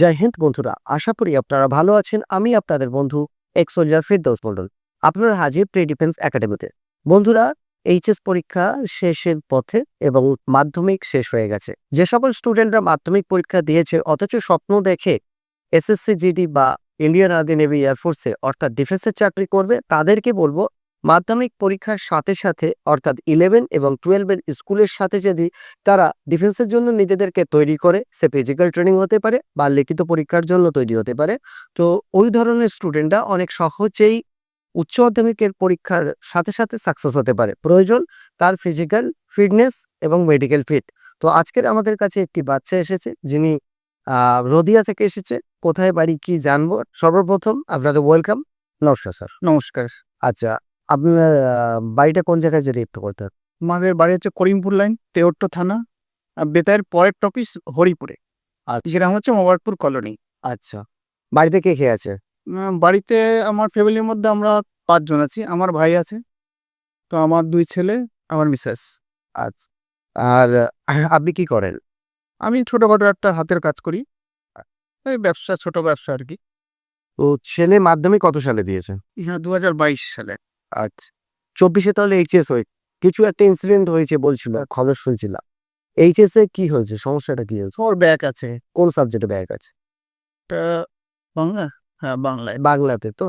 জয় হিন্দ বন্ধুরা, আশা করি আপনারা ভালো আছেন। আমি আপনাদের বন্ধু এক্স সোলজার ফিরদৌস মন্ডল আপনারা হাজির প্রি ডিফেন্স একাডেমিতে বন্ধুরা এইচএস পরীক্ষা শেষের পথে এবং মাধ্যমিক শেষ হয়ে গেছে। যে সকল স্টুডেন্টরা মাধ্যমিক পরীক্ষা দিয়েছে, অথচ স্বপ্ন দেখে এসএসসি জিডি বা ইন্ডিয়ান আর্মি নেভি এয়ারফোর্সে অর্থাৎ ডিফেন্সের চাকরি করবে, তাদেরকে বলব মাধ্যমিক পরীক্ষার সাথে সাথে অর্থাৎ ইলেভেন এবং টুয়েলভের স্কুলের সাথে যদি তারা ডিফেন্সের জন্য নিজেদেরকে তৈরি করে সে ফিজিক্যাল ট্রেনিং হতে পারে বা লিখিত পরীক্ষার জন্য তৈরি হতে পারে। তো ওই ধরনের স্টুডেন্টরা অনেক সহজেই উচ্চ মাধ্যমিকের পরীক্ষার সাথে সাথে সাকসেস হতে পারে। প্রয়োজন তার ফিজিক্যাল ফিটনেস এবং মেডিকেল ফিট তো আজকের আমাদের কাছে একটি বাচ্চা এসেছে যিনি রদিয়া থেকে এসেছে। কোথায় বাড়ি কি জানব? সর্বপ্রথম আপনাদের ওয়েলকাম নমস্কার স্যার নমস্কার। আচ্ছা আপনার বাড়িটা কোন জায়গায় যদি একটু করতে আমাদের বাড়ি হচ্ছে করিমপুর লাইন তেহট্ট থানা আর বেতায়ের পরের টপিস হরিপুরে। আচ্ছা। গ্রাম হচ্ছে মোবারকপুর কলোনি। আচ্ছা। বাড়িতে কে কে আছে? বাড়িতে আমার ফ্যামিলির মধ্যে আমরা পাঁচজন আছি আমার ভাই আছে তো আমার দুই ছেলে আমার মিসেস। আচ্ছা। আর আপনি কি করেন? আমি ছোটোখাটো একটা হাতের কাজ করি এই ব্যবসা ছোট ব্যবসা আর কি। তো ছেলে মাধ্যমিক কত সালে দিয়েছে? হ্যাঁ দু হাজার বাইশ সালে। আচ্ছা চব্বিশে তাহলে এইচএস হয়ে কিছু একটা ইনসিডেন্ট হয়েছে বলছিল খবর শুনছিলাম। এইচএস এ কি হয়েছে? সমস্যাটা কি হয়েছে? ওর ব্যাগ আছে। কোন সাবজেক্টে ব্যাগ আছে? বাংলা? হ্যাঁ বাংলায়। বাংলাতে তো।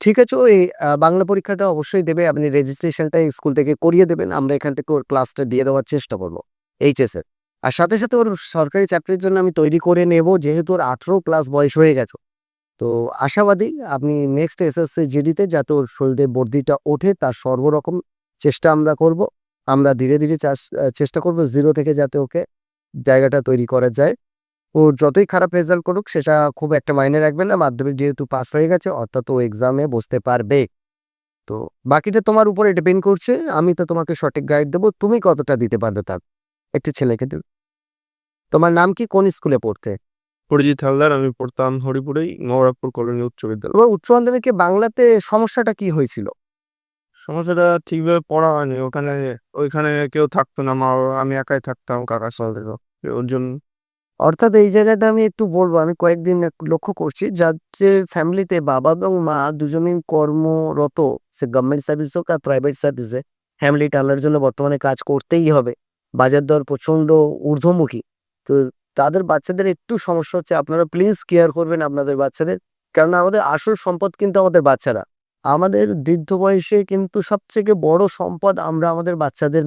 ঠিক আছে ওই বাংলা পরীক্ষাটা অবশ্যই দেবে। আপনি রেজিস্ট্রেশনটা স্কুল থেকে করিয়ে দেবেন। আমরা এখান থেকে ওর ক্লাসটা দিয়ে দেওয়ার চেষ্টা করব এইচএস এর। আর সাথে সাথে ওর সরকারি চাকরির জন্য আমি তৈরি করে নেব। যেহেতু ওর আঠেরো প্লাস বয়স হয়ে গেছে। তো আশাবাদী আপনি নেক্সট এসএসসি জিডিতে যাতে ওর শরীরে বর্দিটা ওঠে, তার সর্বরকম চেষ্টা আমরা করব। আমরা ধীরে ধীরে চেষ্টা করব জিরো থেকে যাতে ওকে জায়গাটা তৈরি করা যায়। ও যতই খারাপ রেজাল্ট করুক, সেটা খুব একটা মাইনে রাখবে না। মাধ্যমিক যেহেতু পাস হয়ে গেছে, অর্থাৎ ও এক্সামে বসতে পারবে। তো বাকিটা তোমার উপরে ডিপেন্ড করছে, আমি তো তোমাকে সঠিক গাইড দেবো। তুমি কতটা দিতে পারবে তার একটি ছেলেকে দেবে। তোমার নাম কি? কোন স্কুলে পড়তে? পরিজিৎ হালদার আমি পড়তাম হরিপুরেই মৌরাপুর কলোনি উচ্চ বিদ্যালয়। উচ্চ মাধ্যমিকে বাংলাতে সমস্যাটা কি হয়েছিল? সমস্যাটা ঠিকভাবে পড়া হয়নি। ওখানে ওইখানে কেউ থাকতো না মা আমি একাই থাকতাম কাকার সাথে ওর জন্য অর্থাৎ এই জায়গাটা আমি একটু বলব আমি কয়েকদিন লক্ষ্য করছি যাদের ফ্যামিলিতে বাবা এবং মা দুজনেই কর্মরত সে গভর্নমেন্ট সার্ভিস হোক আর প্রাইভেট সার্ভিসে ফ্যামিলি টানার জন্য বর্তমানে কাজ করতেই হবে। বাজার দর প্রচণ্ড ঊর্ধ্বমুখী। তো তাদের বাচ্চাদের একটু সমস্যা হচ্ছে, আপনারা প্লিজ কেয়ার করবেন আপনাদের বাচ্চাদের। কারণ আমাদের আসল সম্পদ কিন্তু আমাদের বাচ্চারা। আমাদের বৃদ্ধ বয়সে কিন্তু সবথেকে বড় সম্পদ আমরা আমাদের বাচ্চাদের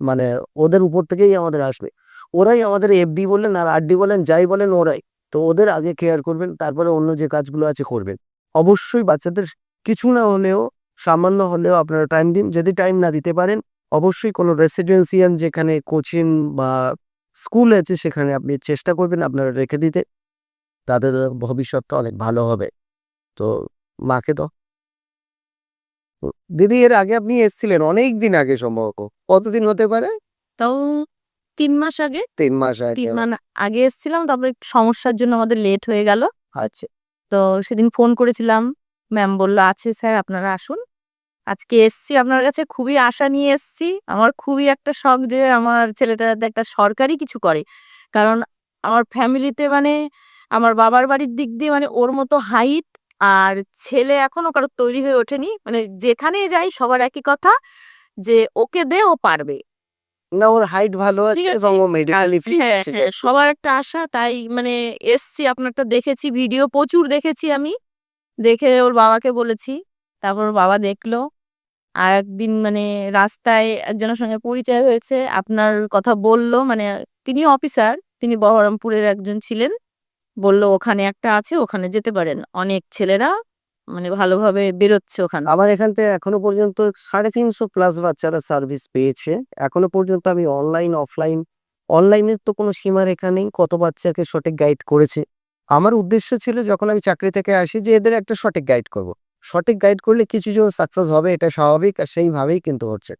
মানে ওদের উপর থেকেই আমাদের আসবে। ওরাই আমাদের এফডি বলেন আর আরডি বলেন যাই বলেন ওরাই। তো ওদের আগে কেয়ার করবেন, তারপরে অন্য যে কাজগুলো আছে করবেন। অবশ্যই বাচ্চাদের কিছু না হলেও, সামান্য হলেও আপনারা টাইম দিন। যদি টাইম না দিতে পারেন, অবশ্যই কোনো রেসিডেন্সিয়াল যেখানে কোচিং বা স্কুল আছে সেখানে আপনি চেষ্টা করবেন আপনারা রেখে দিতে। তাদের ভবিষ্যৎটা অনেক ভালো হবে। তো মাকে তো। দিদি এর আগে আপনি এসেছিলেন অনেক দিন আগে সম্ভবত। কতদিন হতে পারে? তাও তিন মাস আগে। তিন মাস আগে তিন মাস আগে এসেছিলাম তারপরে একটু সমস্যার জন্য আমাদের লেট হয়ে গেল। আচ্ছা। তো সেদিন ফোন করেছিলাম। ম্যাম বলল আছে স্যার আপনারা আসুন। আজকে এসছি আপনার কাছে খুবই আশা নিয়ে এসছি। আমার খুবই একটা শখ যে আমার ছেলেটা যাতে একটা সরকারি কিছু করে। কারণ আমার ফ্যামিলিতে মানে আমার বাবার বাড়ির দিক দিয়ে মানে ওর মতো হাইট আর ছেলে এখনও কারও তৈরি হয়ে ওঠেনি। মানে যেখানে যাই সবার একই কথা যে ওকে দে ও পারবে। না ওর হাইট ভালো আছে ঠিক এবং ও মেডিকেলি হ্যাঁ হ্যাঁ সবার একটা আশা তাই মানে এসছি আপনারটা দেখেছি ভিডিও প্রচুর দেখেছি আমি। দেখে ওর বাবাকে বলেছি তারপর বাবা দেখল। আর একদিন মানে রাস্তায় একজনের সঙ্গে পরিচয় হয়েছে, আপনার কথা বলল মানে তিনি অফিসার, তিনি বহরমপুরের একজন ছিলেন। বলল, ওখানে একটা আছে, ওখানে যেতে পারেন। অনেক ছেলেরা মানে ভালোভাবে বেরোচ্ছে ওখানে আমার এখান থেকে এখনও পর্যন্ত সাড়ে তিনশো প্লাস বাচ্চারা সার্ভিস পেয়েছে। এখনও পর্যন্ত আমি অনলাইন, অফলাইন, অনলাইনের তো কোনো সীমারেখা নেই, কত বাচ্চাকে সঠিক গাইড করেছে। আমার উদ্দেশ্য ছিল যখন আমি চাকরি থেকে আসি যে এদের একটা সঠিক গাইড করব। সঠিক গাইড করলে কিছু জন সাকসেস হবে, এটা স্বাভাবিক আর সেইভাবেই কিন্তু হচ্ছে।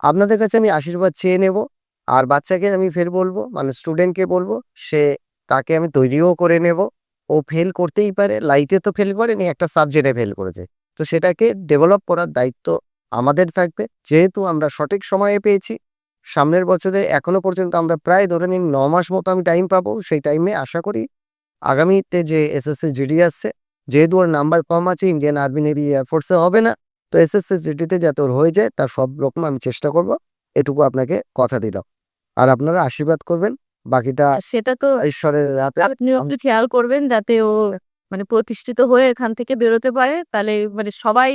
আপনাদের কাছে আমি আশীর্বাদ চেয়ে নেব আর বাচ্চাকে আমি ফের বলব মানে স্টুডেন্টকে বলব, সে তাকে আমি তৈরিও করে নেব। ও ফেল করতেই পারে লাইফে তো ফেল করেনি, একটা সাবজেক্টে ফেল করেছে। তো সেটাকে ডেভেলপ করার দায়িত্ব আমাদের থাকবে। যেহেতু আমরা সঠিক সময়ে পেয়েছি, সামনের বছরে এখনও পর্যন্ত আমরা প্রায় ধরে নিন ন মাস মতো আমি টাইম পাবো, সেই টাইমে আশা করি আগামীতে যে এসএসসি জিডি আসছে যেহেতু ওর নাম্বার কম আছে ইন্ডিয়ান আর্মি নেভি এয়ারফোর্সে হবে না তো এস এসএসসি জিডিতে যাতে ওর হয়ে যায় তার সব রকম আমি চেষ্টা করব এটুকু আপনাকে কথা দিলাম। আর আপনারা আশীর্বাদ করবেন বাকিটা সেটা তো ঈশ্বরের হাতে আপনিও একটু খেয়াল করবেন যাতে ও মানে প্রতিষ্ঠিত হয়ে এখান থেকে বেরোতে পারে। তাহলে মানে সবাই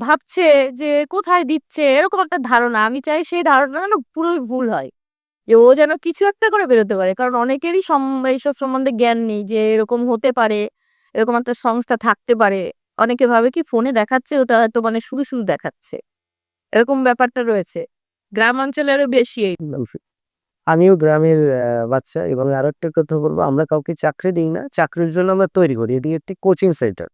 ভাবছে যে কোথায় দিচ্ছে এরকম একটা ধারণা। আমি চাই সেই ধারণা যেন পুরোই ভুল হয় যে ও যেন কিছু একটা করে বেরোতে পারে। কারণ অনেকেরই সম- এইসব সম্বন্ধে জ্ঞান নেই যে এরকম হতে পারে। এরকম একটা সংস্থা থাকতে পারে। অনেকে ভাবে কি ফোনে দেখাচ্ছে, ওটা হয়তো মানে শুধু শুধু দেখাচ্ছে। এরকম ব্যাপারটা রয়েছে। গ্রাম অঞ্চলে আরও বেশি এই আমিও গ্রামের বাচ্চা এবং আরও একটা কথা বলব, আমরা কাউকে চাকরি দিই না, চাকরির জন্য আমরা তৈরি করি। এদিকে একটি কোচিং সেন্টার।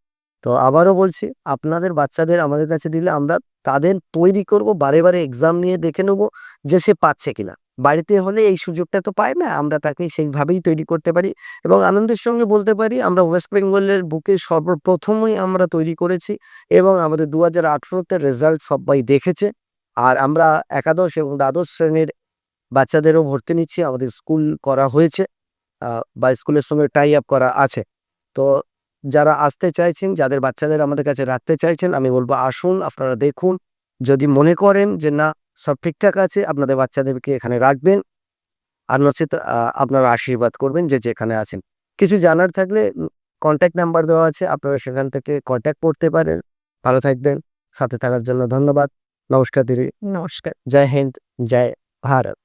তো আবারও বলছি, আপনাদের বাচ্চাদের আমাদের কাছে দিলে আমরা তাদের তৈরি করব, বারে বারে এক্সাম নিয়ে দেখে নেব যে সে পাচ্ছে কিনা। বাড়িতে হলে এই সুযোগটা তো পায় না, আমরা তাকে সেইভাবেই তৈরি করতে পারি এবং আনন্দের সঙ্গে বলতে পারি, আমরা ওয়েস্ট বেঙ্গলের বুকে সর্বপ্রথমই আমরা তৈরি করেছি এবং আমাদের দু হাজার আঠেরোতে রেজাল্ট সবাই দেখেছে। আর আমরা একাদশ এবং দ্বাদশ শ্রেণির বাচ্চাদেরও ভর্তি নিচ্ছি, আমাদের স্কুল করা হয়েছে বা স্কুলের সঙ্গে টাই আপ করা আছে। তো যারা আসতে চাইছেন, যাদের বাচ্চাদের আমাদের কাছে রাখতে চাইছেন, আমি বলব আসুন, আপনারা দেখুন, যদি মনে করেন যে না সব ঠিকঠাক আছে আপনাদের বাচ্চাদেরকে এখানে রাখবেন। আর নচেত আপনারা আশীর্বাদ করবেন যে যেখানে আছেন। কিছু জানার থাকলে কন্ট্যাক্ট নাম্বার দেওয়া আছে আপনারা সেখান থেকে কন্ট্যাক্ট করতে পারেন। ভালো থাকবেন সাথে থাকার জন্য ধন্যবাদ। নমস্কার দিদি। নমস্কার। জয় হিন্দ জয় ভারত।